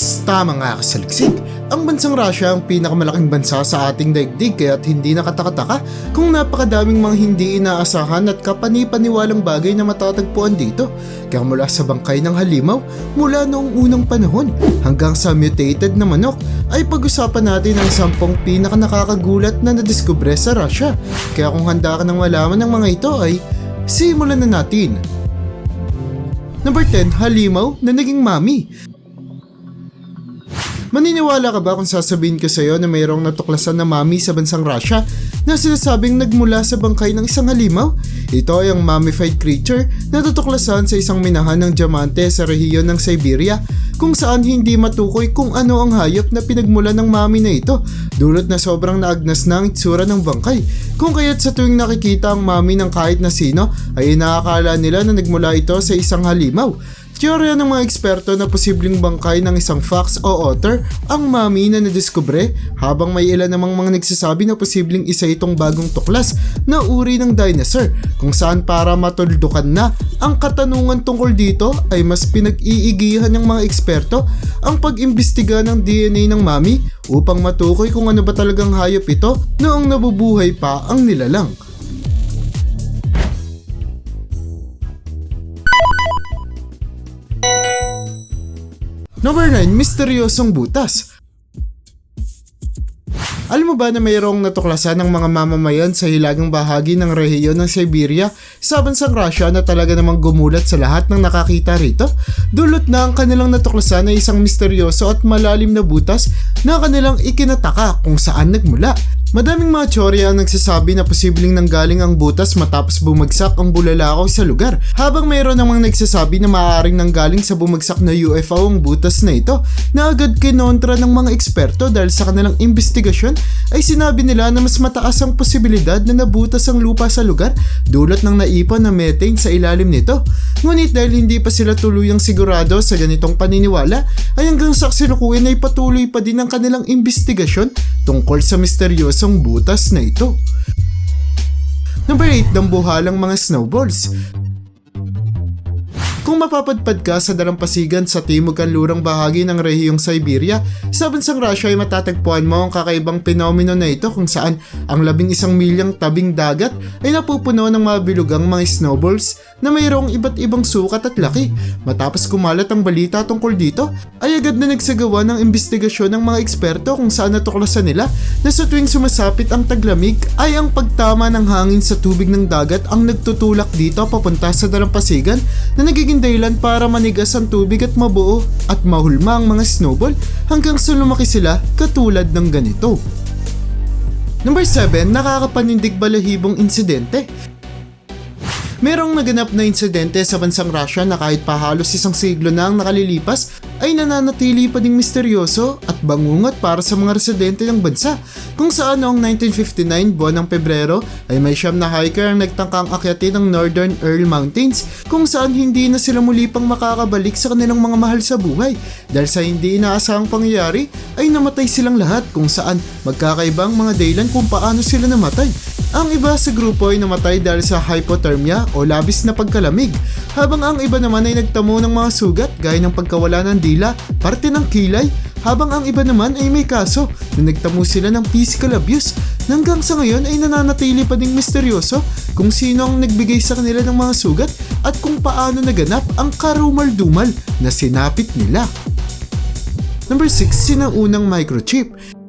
Kumusta mga kasaliksik? Ang bansang Russia ang pinakamalaking bansa sa ating daigdig kaya't hindi nakataka-taka kung napakadaming mga hindi inaasahan at kapanipaniwalang bagay na matatagpuan dito. Kaya mula sa bangkay ng halimaw, mula noong unang panahon hanggang sa mutated na manok, ay pag-usapan natin ang sampung pinaka nakakagulat na nadiskubre sa Russia. Kaya kung handa ka nang malaman ng mga ito ay simulan na natin. Number 10, halimaw na naging mami. Maniniwala ka ba kung sasabihin ko sa'yo na mayroong natuklasan na mami sa bansang Russia na sinasabing nagmula sa bangkay ng isang halimaw? Ito ay ang mummified creature na natuklasan sa isang minahan ng diamante sa rehiyon ng Siberia kung saan hindi matukoy kung ano ang hayop na pinagmula ng mami na ito dulot na sobrang naagnas na ang itsura ng bangkay kung kaya't sa tuwing nakikita ang mami ng kahit na sino ay inaakala nila na nagmula ito sa isang halimaw Teorya ng mga eksperto na posibleng bangkay ng isang fox o otter ang mami na nadiskubre habang may ilan namang mga nagsasabi na posibleng isa itong bagong tuklas na uri ng dinosaur kung saan para matuldukan na ang katanungan tungkol dito ay mas pinag-iigihan ng mga eksperto ang pag-imbestiga ng DNA ng mami upang matukoy kung ano ba talagang hayop ito noong nabubuhay pa ang nilalang. Number 9, misteryosong butas. Alam mo ba na mayroong natuklasan ng mga mamamayan sa hilagang bahagi ng rehiyon ng Siberia sa bansang Russia na talaga namang gumulat sa lahat ng nakakita rito? Dulot na ang kanilang natuklasan ay isang misteryoso at malalim na butas na kanilang ikinataka kung saan nagmula. Madaming mga tsorya ang nagsasabi na posibleng nanggaling ang butas matapos bumagsak ang bulalakaw sa lugar, habang mayroon namang nagsasabi na maaaring nanggaling sa bumagsak na UFO ang butas na ito na agad kinontra ng mga eksperto dahil sa kanilang investigasyon ay sinabi nila na mas mataas ang posibilidad na nabutas ang lupa sa lugar dulot ng naipon na methane sa ilalim nito. Ngunit dahil hindi pa sila tuluyang sigurado sa ganitong paniniwala ay hanggang sa kasalukuyan ay patuloy pa din ang kanilang investigasyon tungkol sa misteryosong butas na ito. Number 8, dambuhalang mga snowballs. Kung mapapadpad ka sa dalampasigan sa timog kanlurang bahagi ng rehiyong Siberia, sa bansang Russia ay matatagpuan mo ang kakaibang pinomeno na ito kung saan ang labing isang milyang tabing dagat ay napupuno ng mabilugang mga snowballs na mayroong iba't ibang sukat at laki. Matapos kumalat ang balita tungkol dito, ay agad na nagsagawa ng investigasyon ng mga eksperto kung saan natuklasan nila na sa tuwing sumasapit ang taglamig ay ang pagtama ng hangin sa tubig ng dagat ang nagtutulak dito papunta sa dalampasigan na nagiging dahilan para manigas ang tubig at mabuo at mahulma ang mga snowball hanggang sa lumaki sila katulad ng ganito. Number 7, nakakapanindig balahibong insidente. Merong naganap na insidente sa bansang Russia na kahit pa halos isang siglo na ang nakalilipas ay nananatili pa ding misteryoso at bangungot para sa mga residente ng bansa kung saan noong 1959 buwan ng Pebrero ay may siyam na hiker ang nagtangkang akyatin ng Northern Earl Mountains kung saan hindi na sila muli pang makakabalik sa kanilang mga mahal sa buhay dahil sa hindi inaasahang pangyayari ay namatay silang lahat kung saan magkakaibang mga dahilan kung paano sila namatay. Ang iba sa grupo ay namatay dahil sa hypothermia o labis na pagkalamig, habang ang iba naman ay nagtamo ng mga sugat gaya ng pagkawala ng dila, parte ng kilay, habang ang iba naman ay may kaso na nagtamo sila ng physical abuse. Hanggang sa ngayon ay nananatili pa ding misteryoso kung sino ang nagbigay sa kanila ng mga sugat at kung paano naganap ang karumal-dumal na sinapit nila. Number 6, sinaunang microchip.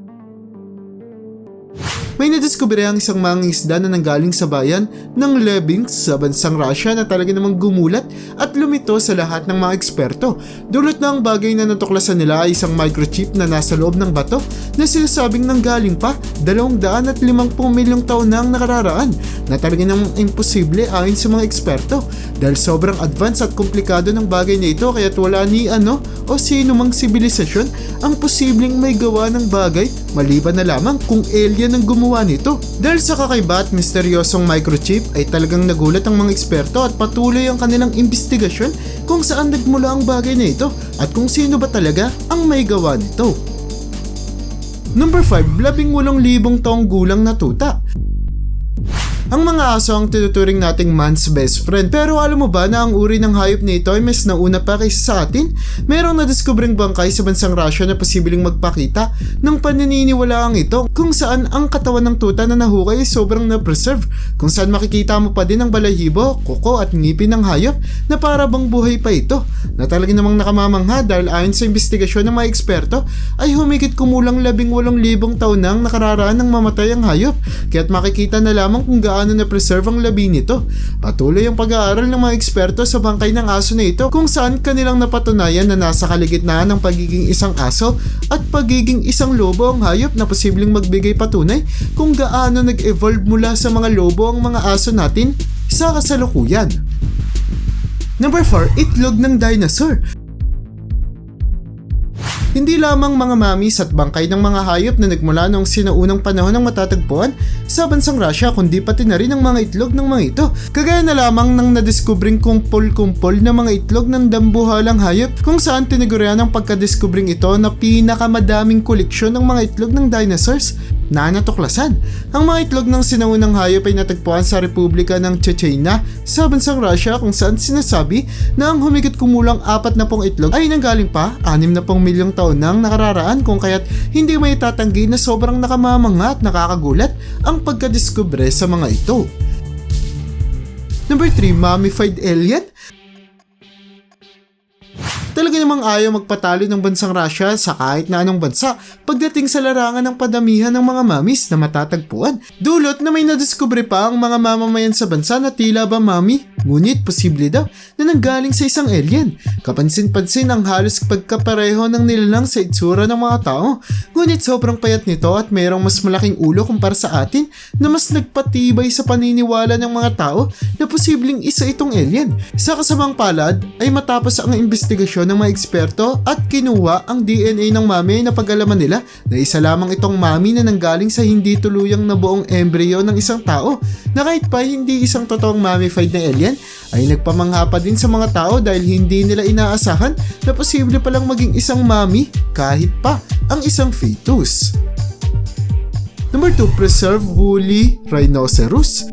May nadiskubre ang isang mangingisda na nanggaling sa bayan ng Lebinsk sa bansang Russia na talaga namang gumulat at lumito sa lahat ng mga eksperto. Dulot na ang bagay na natuklasan nila ay isang microchip na nasa loob ng bato na sinasabing nanggaling pa 250 milyong taon na ang nakararaan na talaga namang imposible ayon sa mga eksperto dahil sobrang advanced at komplikado ng bagay na ito kaya't wala ni ano o sino mang sibilisasyon ang posibleng may gawa ng bagay maliban na lamang kung alien ang gumawa nito. Dahil sa kakaiba at misteryosong microchip ay talagang nagulat ang mga eksperto at patuloy ang kanilang investigasyon kung saan nagmula ang bagay na ito at kung sino ba talaga ang may gawa nito. Number 5, labing walong libong taong gulang na tuta. Ang mga aso ang tinuturing nating man's best friend. Pero alam mo ba na ang uri ng hayop na ito ay mas nauna pa kaysa sa atin? Merong nadiskubring bangkay sa bansang Russia na posibleng magpakita ng paniniwalaang ito kung saan ang katawan ng tuta na nahukay ay sobrang na-preserve. Kung saan makikita mo pa din ang balahibo, kuko at ngipin ng hayop na para bang buhay pa ito. Na talaga namang nakamamangha dahil ayon sa investigasyon ng mga eksperto ay humigit kumulang 18,000 taon nang nakararaan ng mamatay ang hayop. Kaya't makikita na lamang kung gaano na-preserve ang labi nito. Patuloy ang pag-aaral ng mga eksperto sa bangkay ng aso na ito kung saan kanilang napatunayan na nasa kaligitnaan ng pagiging isang aso at pagiging isang lobo ang hayop na posibleng magbigay patunay kung gaano nag-evolve mula sa mga lobo ang mga aso natin sa kasalukuyan. Number 4, itlog ng dinosaur. Hindi lamang mga mamis at bangkay ng mga hayop na nagmula noong sinaunang panahon ng matatagpuan sa bansang Russia kundi pati na rin ang mga itlog ng mga ito. Kagaya na lamang ng nadiskubring kumpol-kumpol na mga itlog ng dambuhalang hayop kung saan tinagurian ang pagkadiskubring ito na pinakamadaming koleksyon ng mga itlog ng dinosaurs na natuklasan. Ang mga itlog ng sinaunang hayop ay natagpuan sa Republika ng Chechnya sa bansang Russia kung saan sinasabi na ang humigit kumulang apat na pong itlog ay nanggaling pa 6 na pong milyong taon nang nakararaan kung kaya't hindi may tatanggi na sobrang nakamamanga at nakakagulat ang pagkadiskubre sa mga ito. Number 3, Mummified Alien Talaga namang ayaw magpatalo ng bansang Russia sa kahit na anong bansa pagdating sa larangan ng padamihan ng mga mamis na matatagpuan. Dulot na may nadiskubre pa ang mga mamamayan sa bansa na tila ba mami, ngunit posible daw na nanggaling sa isang alien. Kapansin-pansin ang halos pagkapareho ng nilalang sa itsura ng mga tao, ngunit sobrang payat nito at mayroong mas malaking ulo kumpara sa atin na mas nagpatibay sa paniniwala ng mga tao na posibleng isa itong alien. Sa kasamang palad ay matapos ang investigasyon ng mga eksperto at kinuha ang DNA ng mami na pag-alaman nila na isa lamang itong mami na nanggaling sa hindi tuluyang nabuong embryo ng isang tao na kahit pa hindi isang totoong mummified na alien ay nagpamangha pa din sa mga tao dahil hindi nila inaasahan na posible palang maging isang mami kahit pa ang isang fetus. Number 2, preserve woolly rhinoceros.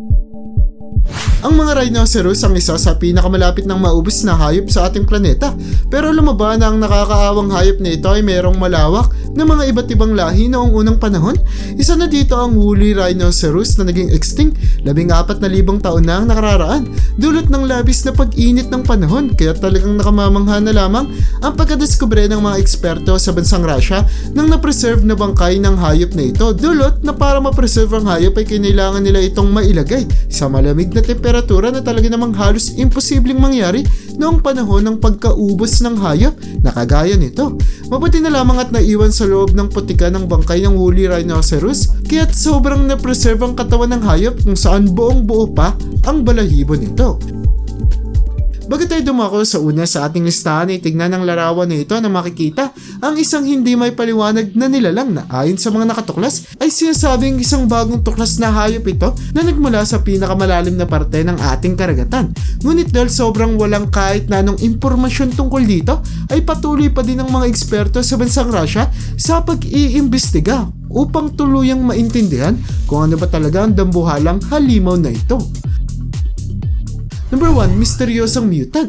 Ang mga rhinoceros ang isa sa pinakamalapit ng maubos na hayop sa ating planeta. Pero lumaba na ang nakakaawang hayop na ito ay mayroong malawak na mga iba't ibang lahi noong unang panahon. Isa na dito ang woolly rhinoceros na naging extinct labing apat na libong taon na ang nakararaan. Dulot ng labis na pag-init ng panahon kaya talagang nakamamangha na lamang ang pagkadiskubre ng mga eksperto sa bansang Russia ng na-preserve na bangkay ng hayop na ito. Dulot na para ma-preserve ang hayop ay kinailangan nila itong mailagay sa malamig na temperatura na talaga namang halos imposibleng mangyari noong panahon ng pagkaubos ng hayop na kagaya nito. Mabuti na lamang at naiwan sa loob ng putika ng bangkay ng woolly rhinoceros kaya't sobrang na-preserve ang katawan ng hayop kung saan buong buo pa ang balahibo nito. Bago tayo dumako sa una sa ating listahan ay tignan ang larawan na ito na makikita ang isang hindi may paliwanag na nilalang na ayon sa mga nakatuklas ay sinasabing isang bagong tuklas na hayop ito na nagmula sa pinakamalalim na parte ng ating karagatan. Ngunit dahil sobrang walang kahit na anong impormasyon tungkol dito ay patuloy pa din ang mga eksperto sa bansang Russia sa pag-iimbestiga upang tuluyang maintindihan kung ano ba talaga ang dambuhalang halimaw na ito. Number 1, misteryosong mutant.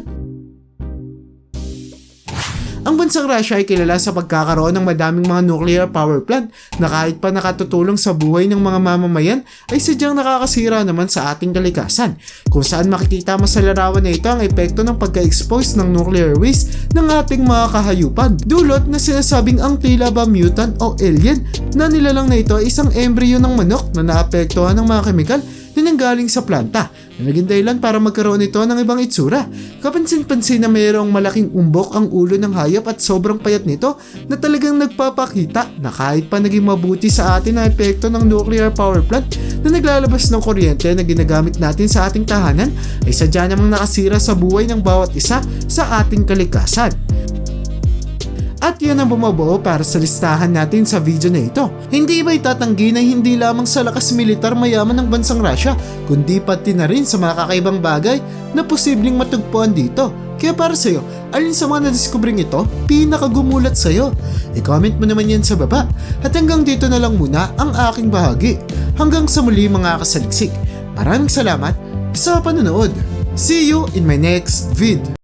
Ang bansang Russia ay kilala sa pagkakaroon ng madaming mga nuclear power plant na kahit pa nakatutulong sa buhay ng mga mamamayan ay sadyang nakakasira naman sa ating kalikasan. Kung saan makikita mo sa larawan na ito ang epekto ng pagka-expose ng nuclear waste ng ating mga kahayupan. Dulot na sinasabing ang tila ba mutant o alien na nilalang na ito ay isang embryo ng manok na naapektuhan ng mga kemikal na nanggaling sa planta na naging dahilan para magkaroon ito ng ibang itsura. Kapansin-pansin na mayroong malaking umbok ang ulo ng hayop at sobrang payat nito na talagang nagpapakita na kahit pa naging mabuti sa atin ang epekto ng nuclear power plant na naglalabas ng kuryente na ginagamit natin sa ating tahanan ay sadya namang nakasira sa buhay ng bawat isa sa ating kalikasan. At yun ang bumubuo para sa listahan natin sa video na ito. Hindi ba itatanggi na hindi lamang sa lakas militar mayaman ng bansang Russia, kundi pati na rin sa mga kakaibang bagay na posibleng matugpuan dito. Kaya para sa'yo, alin sa mga nadiskubring ito, pinakagumulat sa'yo? I-comment mo naman yan sa baba. At hanggang dito na lang muna ang aking bahagi. Hanggang sa muli mga kasaliksik. Maraming salamat sa panonood. See you in my next vid.